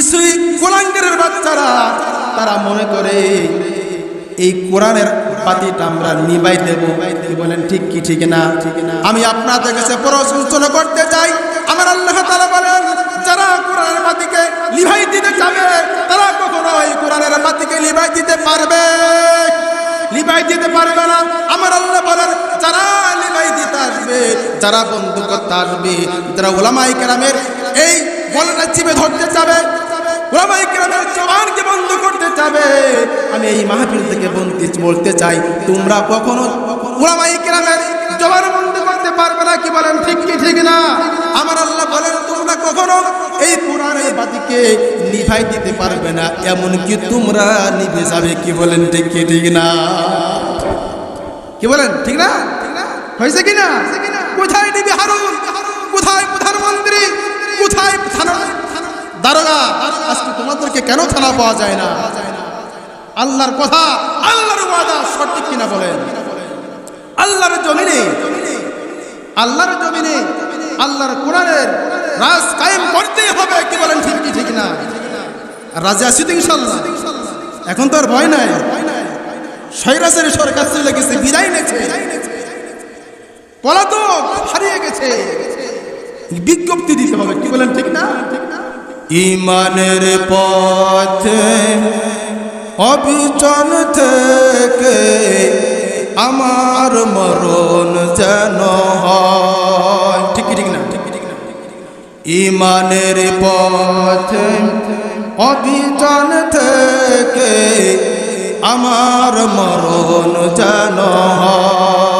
কিছুই কোলাঙ্গের বাচ্চারা তারা মনে করে, এই কোরআনের পাতিটা আমরা নিবাই দেব। কি বলেন, ঠিক কি, ঠিক না? আমি আপনাদের কাছে প্রশংসনা করতে চাই। আমার আল্লাহ তাআলা বলেন, যারা কোরআনের বাতিকে লিভাই দিতে চাবে, তারা কখনো এই কোরআনের বাতিকে লিভাই দিতে পারবে লিভাই দিতে পারবে না। আমার আল্লাহ বলেন, যারা লিভাই দিতে আসবে, যারা বন্ধু করতে আসবে, যারা ওলামাই কেরামের এই বলটা চিপে ধরতে চাবে বন্ধ করতে আমি এই বলতে চাই, তোমরা কখনো বন্ধ করতে পারবে না কি বলেন, ঠিক ঠিক না? আমার আল্লাহ তোমরা এই দিতে পারবে না এমন কি তোমরা নিভে যাবে কি বলেন, ঠিক কি, ঠিক না? কি বলেন, ঠিক না? হয়েছে কি না? কোথায় নিবি হারুন? কোথায় প্রধানমন্ত্রী? কোথায় দারোগা, আজকে তোমাদেরকে কেন থানা পাওয়া যায় না? আল্লাহর কথা আল্লাহর ওয়াদা সঠিক কিনা বলেন? আল্লাহর জমিনে আল্লাহর জমিনে, আল্লাহর কোরআনের রাজ কায়েম করতেই হবে কি বলেন ঠিক কি ঠিক না? রাজা আসি তো ইনশাল্লাহ এখন তো আর ভয় নাই। সৈরাসের সরকার চলে গেছে, বিদায় নেছে পলাতক হারিয়ে গেছে। বিজ্ঞপ্তি দিতে হবে কি বলেন ঠিক না ঠিক না? ইমানের পথে অবিচল থেকে আমার মরণ যেন হয়। ঠিক ঠিক না? ইমানের পথে অবিচল থেকে আমার মরণ যেন হয়।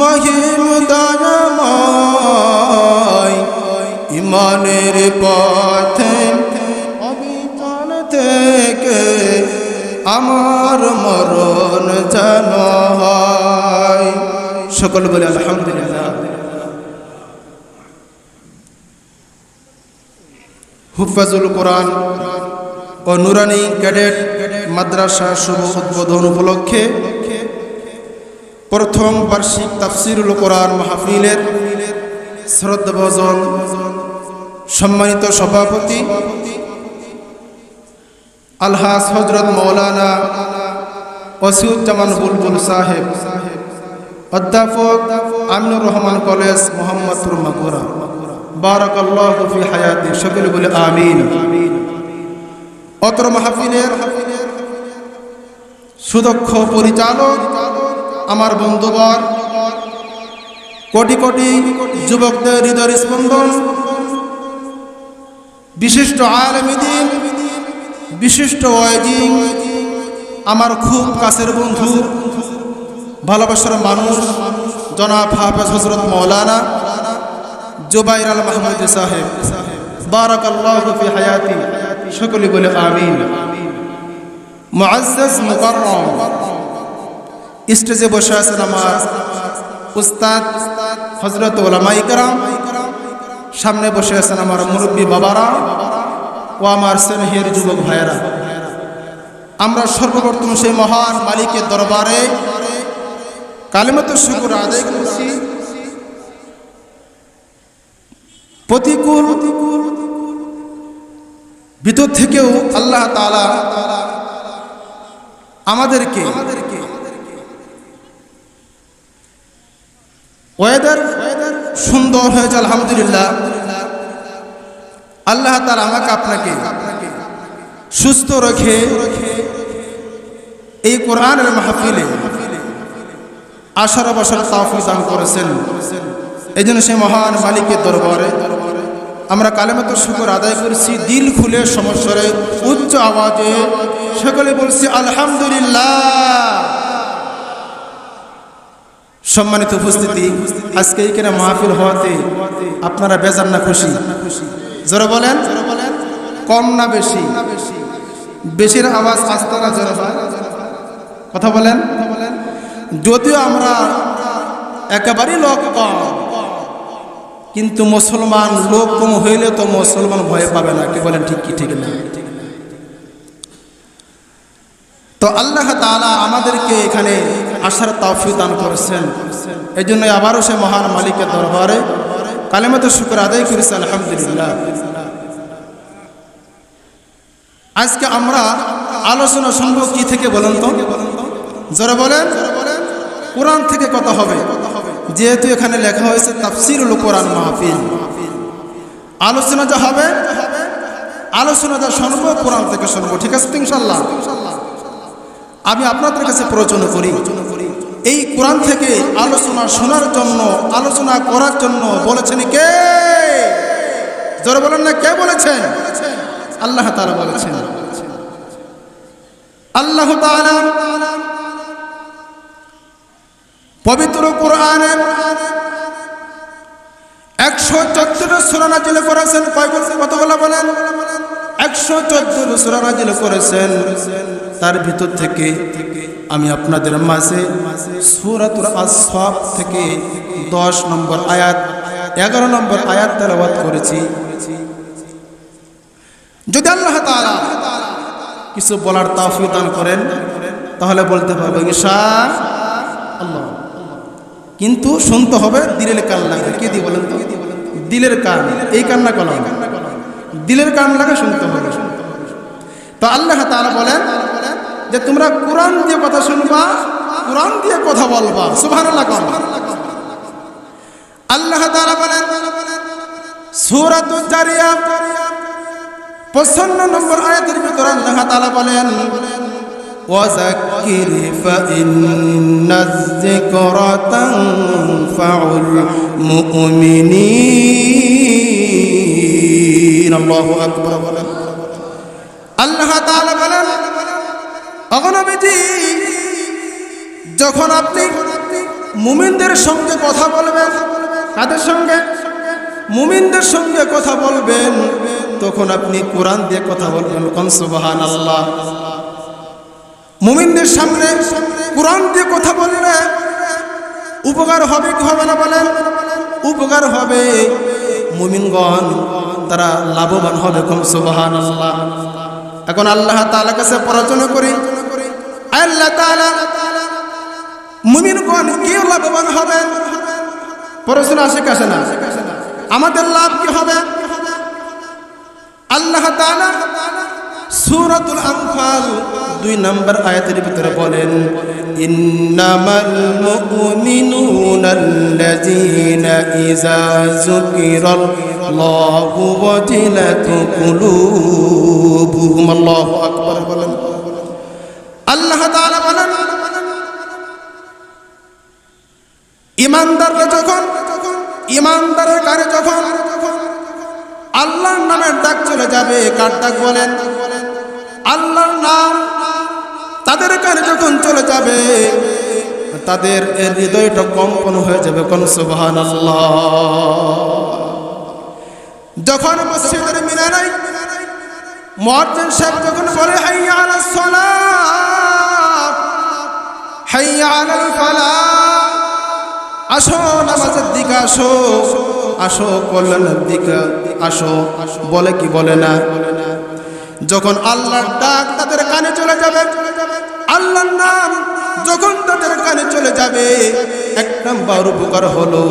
মহিম ইমানের পথে অবিচল থেকে আমার মরণ যেন সকল বলে আলহামদুলিল্লাহ। হুফাজুল কোরআন ও নুরানি ক্যাডেট মাদ্রাসা শুভ উদ্বোধন উপলক্ষে প্রথম বার্ষিক তাফসিরুল কোরআন মাহফিলের শ্রদ্ধাভজন সম্মানিত সভাপতি আলহাস হজরত মৌলানা ওসিউজ্জামান বুলবুল সাহেব, অধ্যাপক আমিনুর রহমান কলেজ মোহাম্মদপুর মাগুরা। বারাকাল্লাহ হায়াতি, সকলে বলে আমিন। অত্র মাহফিলের সুদক্ষ পরিচালক, আমার বন্ধুবর, কোটি কোটি যুবকদের হৃদয় স্পন্দন, বিশিষ্ট আলমিদিন বিশিষ্ট ওয়াইদিন আমার খুব কাছের বন্ধু, ভালোবাসার মানুষ, জনাব হাফেজ হজরত মৌলানা জুবাইর আল মাহমুদ সাহেব। বারাক আল্লাহ ফি হায়াতি। সকলে বলে আমিন। স্টেজে বসে আছেন আমার উস্তাদ হজরত কারাম। সামনে বসে আছেন আমার মুরব্বী বাবারা ও আমার স্নেহের যুবক ভাইয়েরা। আমরা সর্বপ্রথম সেই মহান মালিকের দরবারে কালিমত শুকুর আদায় করছি। প্রতিকূল ভিতর থেকেও আল্লাহ তালা আমাদেরকে ওয়েদার সুন্দর হয়েছে আলহামদুলিল্লাহ। আল্লাহ তার আমাকে আপনাকে সুস্থ রেখে এই কোরআনের মাহফিলে আশার বছর তাফি দান করেছেন। এই জন্য সে মহান মালিকের দরবারে আমরা কালেমত শুকর আদায় করছি, দিল খুলে সমস্যারে উচ্চ আওয়াজে সকলে বলছি, আলহামদুলিল্লাহ। সম্মানিত উপস্থিতি, আজকে এইখানে মাহফিল হওয়াতে আপনারা বেজান না খুশি? জোরে বলেন, কম না বেশি? বেশির আওয়াজ আস্তে না জোরে কথা বলেন। যদিও আমরা একেবারেই লোক কম কিন্তু মুসলমান লোক কম হইলে তো মুসলমান ভয় পাবে না। কি বলেন ঠিক কি, ঠিক না? তো আল্লাহ তাআলা আমাদেরকে এখানে আসার তৌফিক দান করেছেন। এই জন্য আবারও সে মহান মালিকের দরবারে কালেমত শুক্র আদায় করেছে, আলহামদুলিল্লাহ। আজকে আমরা আলোচনা শুনব কি থেকে বলেন তো? যারা বলেন। কোরআন থেকে কথা হবে। যেহেতু এখানে লেখা হয়েছে তাফসিরুল কোরআন মাহফিল। আলোচনা যা হবে, আলোচনা যা শুনব, কোরআন থেকে শুনব, ঠিক আছে ইনশাল্লাহ আমি আপনাদের কাছে প্রয়োজন করি, এই কোরআন থেকে আলোচনা শোনার জন্য, আলোচনা করার জন্য বলেছেন কে? জোরে বলেন না, কে বলেছেন? আল্লাহ তাআলা বলেছেন। আল্লাহ তাআলা পবিত্র কোরআনে একশো চোদ্দটা সুরা নাজিল করেছেন। কতগুলো বলেন? একশো চোদ্দ সুরানা নাজিল করেছেন। তার ভিতর থেকে আমি আপনাদের মাঝে সুরাতুর আসফাব থেকে দশ নম্বর আয়াত, এগারো নম্বর আয়াত তেলাবাদ করেছি। যদি আল্লাহ তাআলা কিছু বলার তাফি দান করেন, তাহলে বলতে পারব ঈশা আল্লাহ। কিন্তু শুনতে হবে দিলের কান লাগে কে দিয়ে বলেন দিলের কান। এই কান্না কলম দিলের কান লাগে শুনতে হবে। তো আল্লাহ তারা বলেন যে তোমরা কোরআন দিয়ে কথা শুনবা, কোরআন দিয়ে কথা বলবা। কম আল্লাহ তারা বলেন জারিয়া পঁচান্ন নম্বর আয়াতের ভিতরে আল্লাহ তাআলা বলেন وذكر فإن الذكرى تنفع المؤمنين الله أكبر বলেন আল্লাহ তাআলা বলেন অগণবিজি যখন আপনি মুমিনদের সঙ্গে কথা বলবেন কাদের সঙ্গে মুমিনদের সঙ্গে কথা বলবেন তখন আপনি কোরআন দিয়ে কথা বলবেন কোন সুবাহান আল্লাহ মুমিনদের সামনে কোরআন দিয়ে কথা বললে উপকার হবে কি হবে না বলেন? উপকার হবে। মুমিনগণ, তারা লাভবান হবে কম সুবাহান আল্লাহ এখন আল্লাহ তাআলা কাছে পড়াশোনা করি। আল্লাহ তাআলা মুমিনগণ কি লাভবান হবে? পড়াশোনা আসে কাছে না। আমাদের লাভ কি হবে? আল্লাহ তাআলা সূরাতুল আনফাল, দুই নম্বর আয়াতের ভিতরে বলেন, ইন্নামাল মুমিনুনা আল্লাযীনা ইযা যুকিরাল্লাহু ওয়াজিলাত কুলুবুহুম। আল্লাহু আকবার বলেন। আল্লাহ তাআলা বলেন ইমানদাররা যখন, ইমানদারের কারে যখন আল্লাহর নামের ডাক চলে যাবে, কার ডাক বলেন? আল্লাহর নাম তাদের কানে যখন চলে যাবে, তাদের হৃদয়টা কম্পন হয়ে যাবে কোন সুবহান যখন মসজিদের মিনারাই মুয়াজ্জিন সাহেব যখন বলে, হাইয়া আলাস সালাত, হাইয়া আলাল ফালাহ আসো নামাজের দিকে আসো আসো কল্যাণের দিকে আসো, বলে কি বলে না? যখন আল্লাহর ডাক তাদের কানে চলে যাবে, আল্লাহর নাম যখন তাদের কানে চলে যাবে, এক নাম্বার উপকার হলো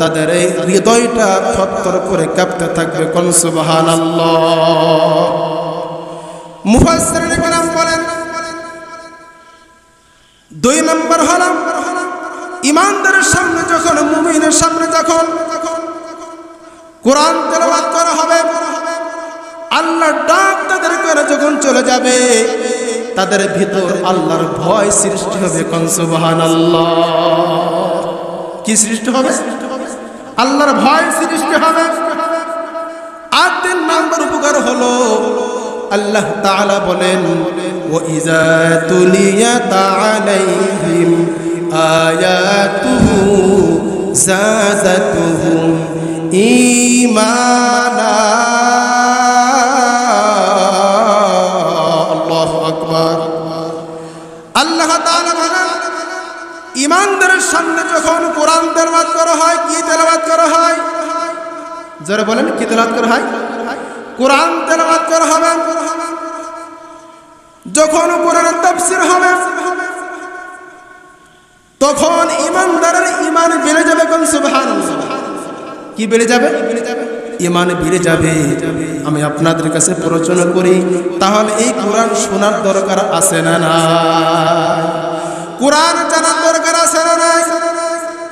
তাদের এই হৃদয়টা থরথর করে কাঁপতে থাকবে, কোন সুবহান আল্লাহ মুফাসসিরিন কেরাম বলেন, দুই নম্বর হলো ইমানদারের সামনে যখন, মুমিনের সামনে যখন কোরআন তেলাওয়াত করা হবে আল্লাহর ডাক তাদের করে যখন চলে যাবে, তাদের ভিতর আল্লাহর ভয় সৃষ্টি হবে কোন সুবহানাল্লাহ। কি সৃষ্টি হবে? আল্লাহর ভয় সৃষ্টি হবে। আর তিন নম্বর উপকার হলো, আল্লাহ তাআলা বলেন ও ইজা তুলিয়াত আলাইহিম আয়াতুহু জাদাতুহুম করা হয়? কি তেলাওয়াত করা হয়? যারা বলেন, কি তেলাওয়াত করা হয়? কোরআন তেলাওয়াত করা হবে। যখন কোরআনের তাফসীর হবে, তখন ইমানদারের ইমান বেড়ে যাবে কোন? সুবহানাল্লাহ। কি বেড়ে যাবে? ইমান বেড়ে যাবে। আমি আপনাদের কাছে প্রচনা করি, তাহলে এই কোরআন শোনার দরকার আছে না না কোরআন জানার দরকার আছে না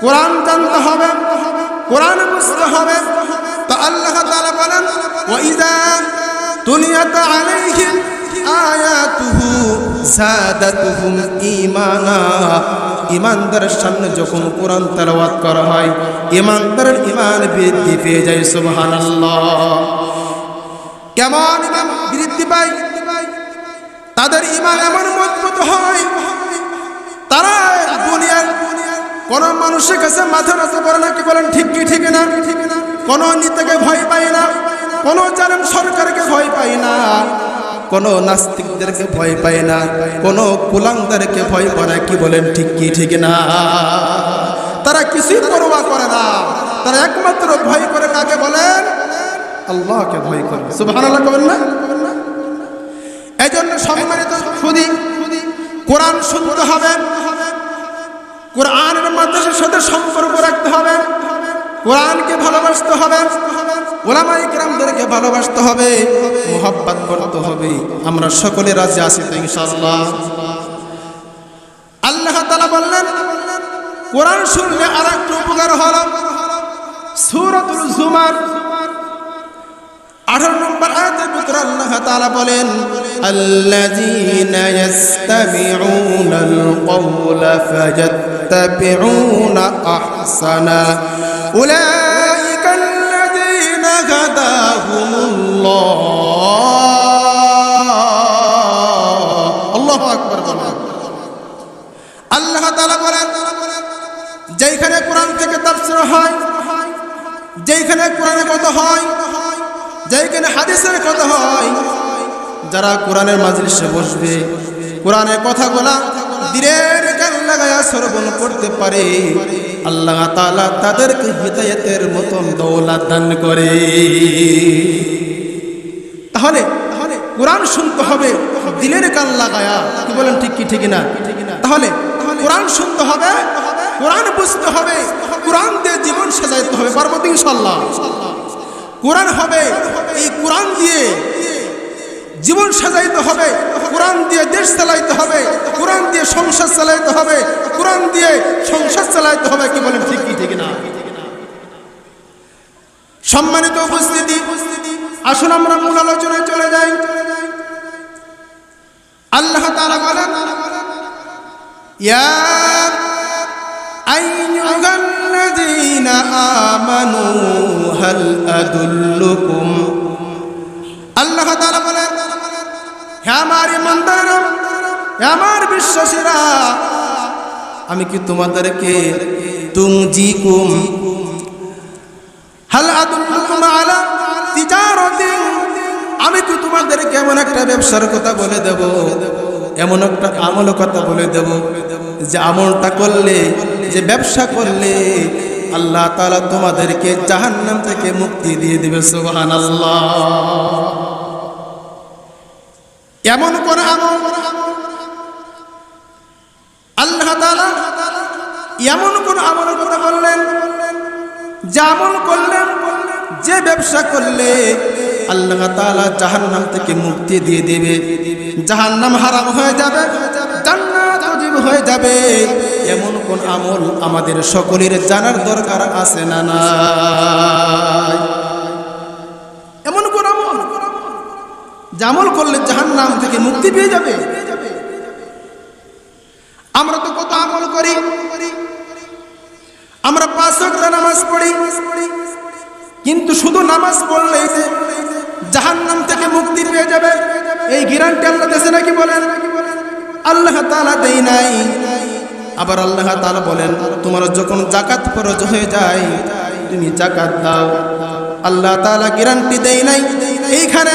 কোরআন জানতে হবে, কোরআন বুঝতে হবে। আল্লাহ বলেন ওয়া তুলিয়াত আলাইহিম আয়াতুহু সাদাতুহুম ঈমানা। ইমানদারের সামনে যখন কোরআন তেলাওয়াত করা হয় ইমানদারের ইমান বৃদ্ধি পেয়ে যায়, সুবহানাল্লাহ। কেমন ইমান বৃদ্ধি পায়? তাদের ইমান এমন মজবুত হয় তারা কোন মানুষের কাছে মাথা নত করে না, কি বলেন, ঠিক কি, ঠিক না? কোন নীতিকে ভয় পায় না, কোন জালেম সরকারকে ভয় পায় না, কোন নাস্তিকদেরকে ভয় পায় না, কোন কুলাংদারকে ভয় পায় না, কি বলেন, ঠিক কি, ঠিক না? তারা কিছুই পরোয়া করে না, তারা একমাত্র ভয় করে কাকে বলেন? আল্লাহকে ভয় করে। সুবহানাল্লাহ কবেন না? এই জন্য সম্মানিত সুদী কোরআন শুনতে হবে। কোরআনের মাদ্রাসার সাথে সম্পর্ক রাখতে হবে। কোরআনকে ভালোবাসতে হবে। ওলামাই গ্রামদেরকে ভালোবাসতে হবে। মোহাব্বত করতে হবে। আমরা সকলে রাজ্যে আছি তো ইনশাআল্লাহ। আল্লাহ তাআলা বললেন, কোরআন শুনলে আর একটা উপকার হলো সূরাতুল জুমার আঠারো নম্বর আয়াতের ভিতরে আল্লাহ তাআলা বলেন, আল্লাযীনা ইয়াস্তামিউনাল কওলা ফায়াত্তাবিউনা আহসানা। উলাইকা আল্লাযীনা হাদাহুমুল্লাহ। আল্লাহু আকবার বলেন। আল্লাহ তাআলা বলেন যেখানে কোরআন থেকে তাফসীর হয় যেখানে কোরআনের কথা হয় যেখানে হাদিসের কথা হয়, যারা কোরআনের মাজলিসে বসবে, কোরআনের কথাগুলা দিনের কান লাগায়া শ্রবণ করতে পারে, আল্লাহ তাআলা তাদেরকে হিদায়াতের মতন দৌলত দান করে। তাহলে কোরআন শুনতে হবে, দিলের কান লাগায়া, কি বলেন ঠিক কি, ঠিক না? তাহলে কোরআন শুনতে হবে, কোরআন বুঝতে হবে, কোরআন দিয়ে জীবন সাজাইতে হবে, পারব তো ইনশাল্লাহ কোরআন হবে, এই কোরআন দিয়ে জীবন সাজাইতে হবে, কোরআন দিয়ে দেশ চালাইতে হবে, কোরআন দিয়ে সংসার চালাইতে হবে, কোরআন দিয়ে সংসার চালাইতে হবে, কি বলেন ঠিক কি, ঠিক না? সম্মানিত উপস্থিতি, আসুন আমরা মূল আলোচনায় চলে যাই। আল্লাহ তাআলা বলেন, ইয়া আইন الذين آمنوا هل أدلكم আল্লাহ তাআলা বলেন হে আমার ইমানদাররা হে আমার বিশ্বাসীরা আমি কি তোমাদেরকে তুমজিকুম হাল আদুল্লুকুম আলা তিজারাতিন আমি কি তোমাদেরকে এমন একটা ব্যবসার কথা বলে দেব এমন একটা আমল কথা বলে দেব যে আমলটা করলে, যে ব্যবসা করলে, আল্লাহ তালা তোমাদেরকে জাহান্নাম থেকে মুক্তি দিয়ে দিবে, সুবহানাল্লাহ। এমন কোন আমল আল্লাহ তাআলা এমন কোন আমল কথা বললেন, যে আমল করলেন যে ব্যবসা করলে আল্লাহ তাআলা জাহান্নাম থেকে মুক্তি দিয়ে দেবে। জাহান্নাম হারাম হয়ে যাবে। ওয়াজিব হয়ে যাবে। এমন কোন আমল আমাদের সকলের জানার দরকার আছে না নাই? এমন কোন আমল যে আমল করলে জাহান নাম থেকে মুক্তি পেয়ে যাবে? আমরা তো কত আমল করি। আমরা পাঁচ নামাজ পড়ি। কিন্তু শুধু নামাজ পড়লেই যে জাহান নাম থেকে মুক্তি পেয়ে যাবে। এই গ্যারান্টি আল্লাহ দেশে নাকি বলেন নাকি বলেন? আল্লাহ তাআলা দেই নাই। আবার আল্লাহ তালা বলেন, তোমার যখন জাকাত ফরজ হয়ে যায়, তুমি জাকাত দাও। আল্লাহ তালা গ্যারান্টি দেই নাই। এইখানে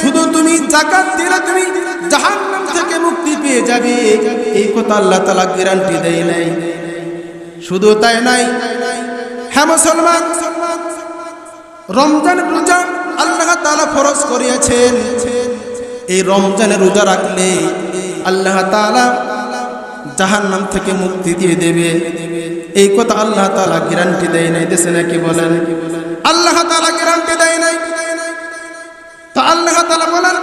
শুধু তুমি জাকাত দিলে তুমি জাহান্নাম থেকে মুক্তি পেয়ে যাবে। এই কথা আল্লাহ তালা গ্যারান্টি দেই নাই। শুধু তাই নাই। হ্যাঁ মুসলমান, রমজান রোজা আল্লাহ তাআলা ফরজ করিয়াছেন। এই রমজানে রোজা রাখলে আল্লাহ তাআলা জাহান্নাম থেকে মুক্তি দিয়ে দেবে। এই কথা আল্লাহ তাআলা গ্যারান্টি দেয় নাই, দেশে নাকি বলেন? আল্লাহ তাআলা গ্যারান্টি দেয় নাই। তো আল্লাহ তাআলা বলেন,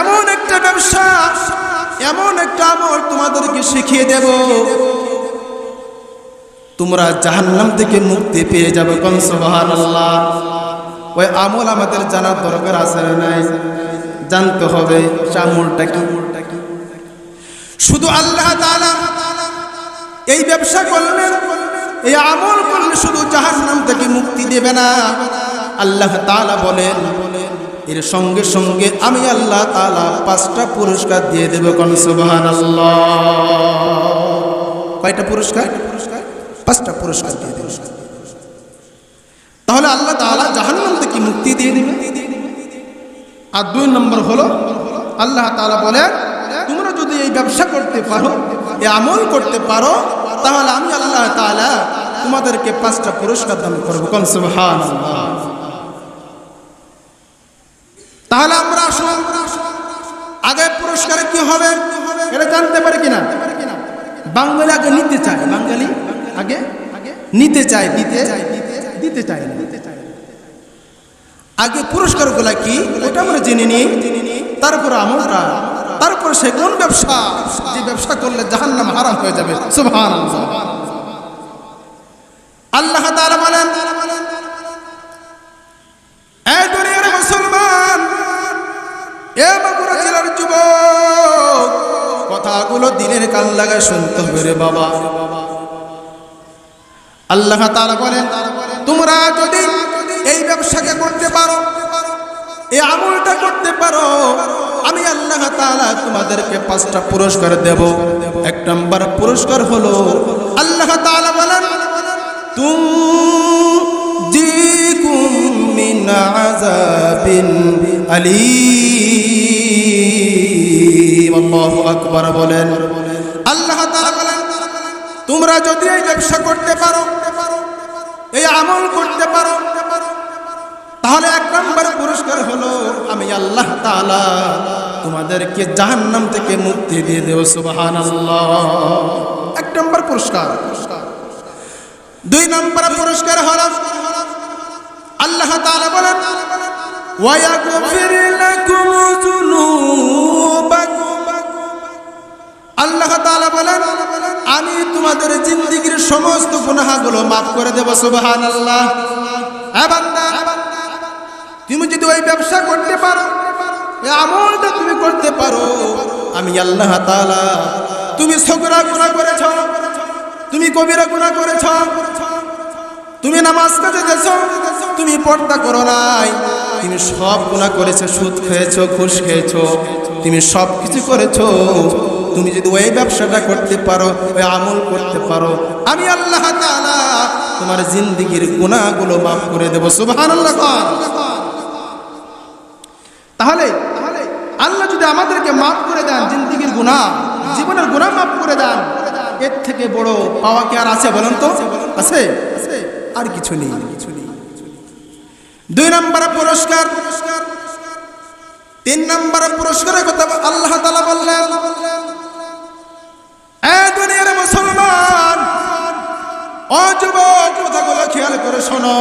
এমন একটা ব্যবসা, এমন একটা আমল তোমাদেরকে শিখিয়ে দেব। তোমরা জাহান্নাম থেকে মুক্তি পেয়ে যাবে কোন, সুবহানাল্লাহ। ওই আমল আমাদের জানার দরকার আছে নাই? জানতে হবে, সে আমলটা কি? শুধু আল্লাহ তাআলা এই ব্যবসা করলেন, এই আমল করলে শুধু জাহান্নাম থেকে মুক্তি দেবে না। আল্লাহ তাআলা বলেন, এর সঙ্গে সঙ্গে আমি আল্লাহ তালা পাঁচটা পুরস্কার দিয়ে দেব কোন সুবহানাল্লাহ। কয়টা পুরস্কার? পাঁচটা পুরস্কার দিয়ে দেব। তাহলে আল্লাহ তাআলা জাহান্নাম থেকে মুক্তি দিয়ে দিবে। আর দুই নম্বর হলো আল্লাহ তাআলা বলে তোমরা যদি এই ব্যবসা করতে পারো, এই আমল করতে পারো, তাহলে আমি আল্লাহ তাআলা তোমাদেরকে পাঁচটা পুরস্কার দান করব। কোন সুবহানাল্লাহ। তাহলে আমরা আসুন, আগে পুরস্কারে কি হবে এটা জানতে পারি কিনা? বাঙালি আগে নিতে চায়, বাঙালি আগে নিতে চায়, দিতে দিতে চায় আগে পুরস্কারগুলা কি? ওটা আমরা জেনে নিই। তারপর আমরা তারপর সে কোন ব্যবসা? যে ব্যবসা করলে জাহান্নাম হারাম হয়ে যাবে। সুবহান আল্লাহ তাআলা বলেন, এ বাবুরা জেলার যুবক, কথাগুলো দিনের কান লাগায় শুনতে হবে রে বাবা। আল্লাহ তাআলা বলেন, তোমরা যদি এই ব্যবসাকে করতে পারো এই আমলটা করতে পারো। আমি আল্লাহ তাআলা তোমাদেরকে পাঁচটা পুরস্কার দেব। এক নম্বর পুরস্কার হলো আল্লাহ তাআলা বলেন তুম জিকুম আযাবিন আলীম। আল্লাহু আকবার বলেন। আল্লাহ বলেন, তোমরা যদি এই ব্যবসা করতে পারো, এই আমল করতে পারো তাহলে এক নম্বর পুরস্কার হলো, আমি আল্লাহ তাআলা তোমাদেরকে জাহান্নাম থেকে মুক্তি দিয়ে দেব, সুবহানাল্লাহ। এক নম্বর পুরস্কার। দুই নম্বর পুরস্কার হলো, আল্লাহ তাআলা বলেন আল্লাহ তাআলা বলেন, আমি তোমাদের জিন্দেগীর সমস্ত গুনাহগুলো মাফ করে দেব, সুবহানাল্লাহ। হ্যাঁ বান্দা তুমি যদি ওই ব্যবসা করতে পারো আমলটা তুমি করতে পারো। আমি আল্লাহ তুমি সগরা গুনাহ করেছ, তুমি কবিরা গুনাহ করেছ, তুমি নামাজ কাজে গেছ, তুমি পর্দা করো নাই, তুমি সব গুনাহ করেছ, সুদ খেয়েছো, ঘুষ খেয়েছো, তুমি সব কিছু করেছ। তুমি যদি ওই ব্যবসাটা করতে পারো, ওই আমল করতে পারো, আমি আল্লাহ তোমার জিন্দিগির গুনাহগুলো মাফ করে দেব, সুবহানাল্লাহ তাহলে আল্লাহ যদি আমাদেরকে মাফ করে দেন জিন্দিগির গুণা জীবনের গুণা মাফ করে দেন, এর থেকে বড় পাওয়া কি আর আছে বলেন তো? আছে? আর কিছু নেই। কিছু নেই দুই নম্বর পুরস্কার। পুরস্কার তিন নম্বর পুরস্কারের কথা আল্লাহ তালা বললেন ও যুবক কথাগুলো খেয়াল করে শোনো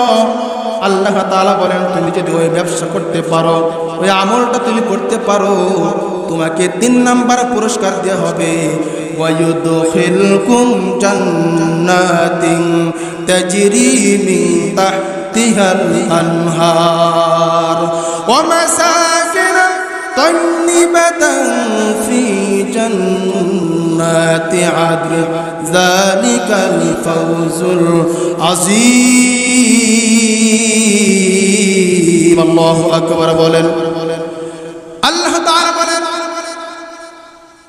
আল্লাহ তাআলা বলেন তুমি যদি ওই ব্যবসা করতে পারো ওই আমলটা তুমি করতে পারো তোমাকে তিন নাম্বার পুরস্কার দেওয়া হবে ويدخلكم جنات تجري من تحتها الأنهار ومساكن طيبة في جنات عدن ذلك الفوز العظيم الله أكبر বলেন আল্লাহ তাআলা বলেন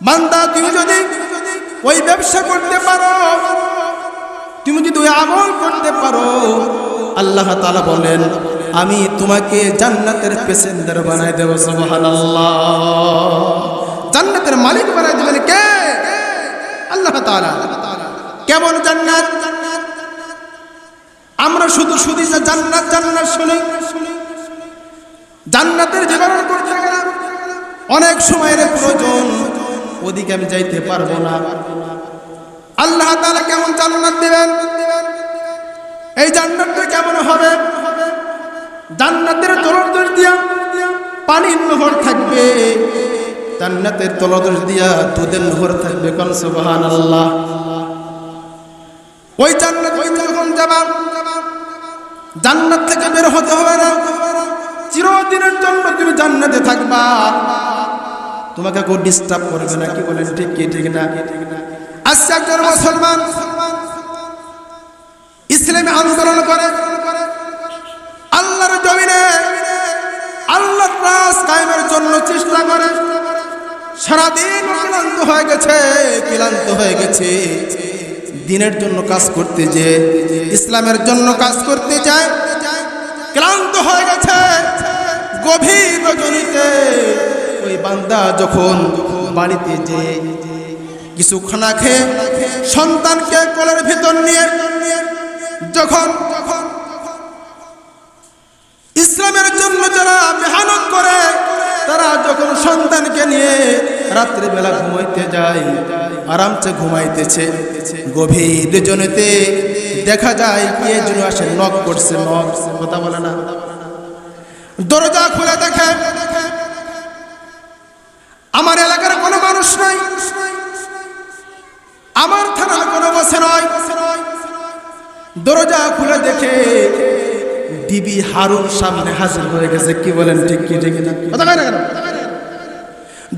বান্দা তুমি যদি ওই ব্যবসা করতে পারো তুমি যদি ওই আমল করতে পারো আল্লাহ তাআলা বলেন আমি তোমাকে জান্নাতের প্যাসেঞ্জার বানাই দেব সুবহানাল্লাহ জান্নাতের মালিক বানাই দেবেন কে আল্লাহ কেমন জান্নাত? আমরা শুধু শুধু জান্নাত জান্নাত শুনি। জান্নাতের বিবরণ করতে গেলে অনেক সময়ের প্রয়োজন, ওদিকে আমি যাইতে পারব না। আল্লাহ তাআলা কেমন জান্নাত দিবেন? এই জান্নাতটা কেমন হবে? জান্নাতের তলদর দিয়া জান্নাতের তলদর দিয়া দুধের নহর থাকবে কোন সুবহানাল্লাহ। ওই জান্নাত, ওই যখন যাবা জান্নাত থেকে বের হতে হবে না। চিরদিনের জন্য তুমি জান্নাতে থাকবা। তোমাকে কেউ ডিস্টার্ব করবে না, কি বলেন, ঠিক কি, ঠিক না? আজকে একজন মুসলমান ইসলামী আন্দোলন করে। রাজ কায়েমের জন্য চেষ্টা করে। সারাদিন ক্লান্ত হয়ে গেছে, ক্লান্ত হয়ে গেছে। দিনের জন্য কাজ করতে যে ইসলামের জন্য কাজ করতে যায়। ক্লান্ত হয়ে গেছে, গভীর রজনীতে। ওই বান্দা যখন বাড়িতে যে কিছু খানা খেয়ে সন্তানকে কোলের ভিতর নিয়ে, যখন ইসলামের জন্য যারা মেহনত করে, তারা যখন সন্তানকে নিয়ে রাত্রিবেলা ঘুমাইতে যায়, আরামসে ঘুমাইতেছে, গভীর জনেতে দেখা যায় কে যেন আসে নক করছে নক কথা বলে না। দরজা খুলে দেখে, আমার এলাকার কোনো মানুষ নাই। আমার থানার কোনো বসে নয়। দরজা খুলে দেখে ডিবি হারুন সামনে হাজির হয়ে গেছে, কি বলেন, ঠিক কি, ঠিক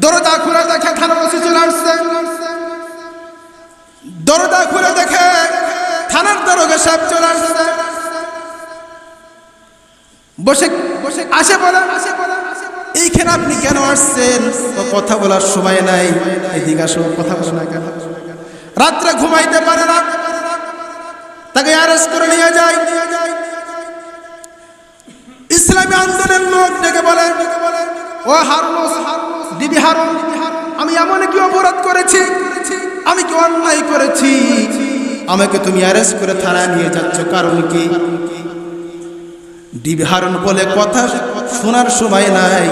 দরজা খুলে দেখে থানা বসে চলে আসছে। দরজা খুলে দেখে থানার দরজা সাহেব চলে আসছে। বসে বসে আসে বলে আসে বলে এইখানে আপনি কেন আসছেন? কথা বলার সময় নাই। এদিকে আসো কথা বলে না কেন? রাত্রে ঘুমাইতে পারে না। তাকে অ্যারেস্ট করে নিয়ে যায় নিয়ে যায়। ইসলামী আন্দোলনের লোক ডেকে বলে, ও হারুন দিবি হারুন, আমি এমন কি অপরাধ করেছি, আমি কি অন্যায় করেছি? আমাকে তুমি অ্যারেস্ট করে থানায় নিয়ে যাচ্ছ, কারণ কি? ডিবি হারুন বলে, কথা শোনার সময় নাই,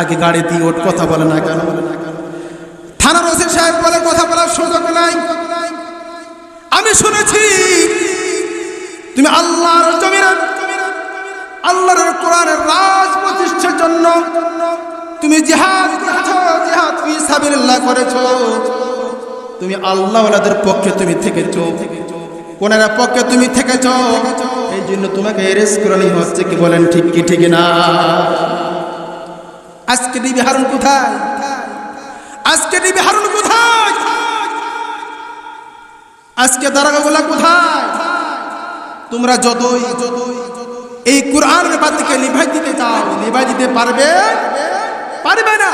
আগে গাড়ি দিয়ে ওট কথা বলে না কেন? থানার ওসি সাহেব বলে, কথা বলার সুযোগ নাই। আমি শুনেছি, তুমি আল্লাহর জমিনে আল্লাহর কোরআনের রাজ প্রতিষ্ঠার জন্য তুমি জিহাদ করেছ, জিহাদ ফি সাবিলিল্লাহ করেছ। তুমি আল্লাহ ওয়ালাদের পক্ষে তুমি থেকেছো। কোনের পক্ষে তুমি থেকেছো, এই জন্য তোমাকে এরেস্ট করে নিয়ে হচ্ছে কি বলেন ঠিক কি, ঠিক না? আজকে ডিবি হারুন কোথায়? আজকে ডিবি হারুন কোথায়? আজকে দারাগাগুলা কোথায়? তোমরা যতই যতই এই কোরআন বাতিকে নিভাই দিতে চাও নিভাই দিতে পারবে? পারবে না?